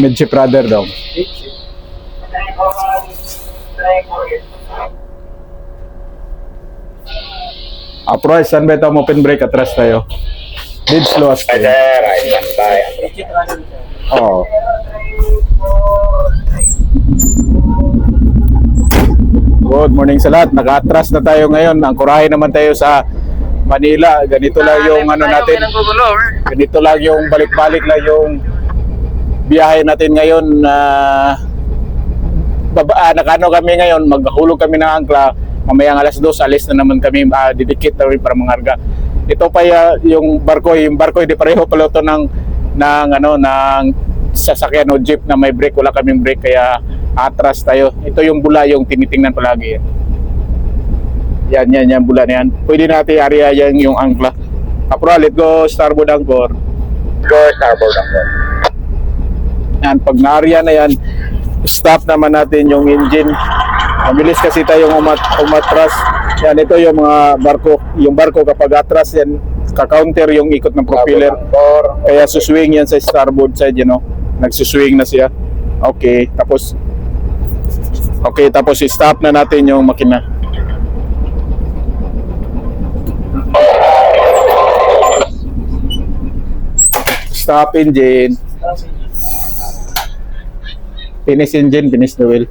Medyo brother daw. Approach, saan ba ito? Open break, atras tayo. Dead slow as Ay, tayo. Oo. Good morning sa lahat. Naka-atras na tayo ngayon. Ang kurahe naman tayo sa Manila. Ganito lang yung ano natin. Ganito lang yung balik-balik lang yung biyahe natin ngayon na baba, ah, nakano kami ngayon, maghulog kami ng angkla. Mamayang alas dos, alis na naman kami, ah, didikit rin para mangarga. Ito pa ya- yung barko, yung barko hindi pareho pala ito ng, ng, ano, ng sasakyan o jeep na may brake, wala kaming brake kaya atras tayo. Ito yung bula yung tinitingnan palagi. Yan, yan, yan, bula na yan. Pwede natin area yan yung angkla. Apro, let's go starboard anchor. Go, starboard ako. Yan, pag na-area na yan, stop naman natin yung engine. Mabilis kasi tayong umat umatras. Yan, ito yung mga barko. Yung barko kapag atras yan, ka-counter yung ikot ng propeller. Kaya suswing yan sa starboard side, you know. Nagsuswing na siya. Okay, tapos Okay, tapos i-stop na natin yung makina. Stop engine. Finish engine, finish the wheel.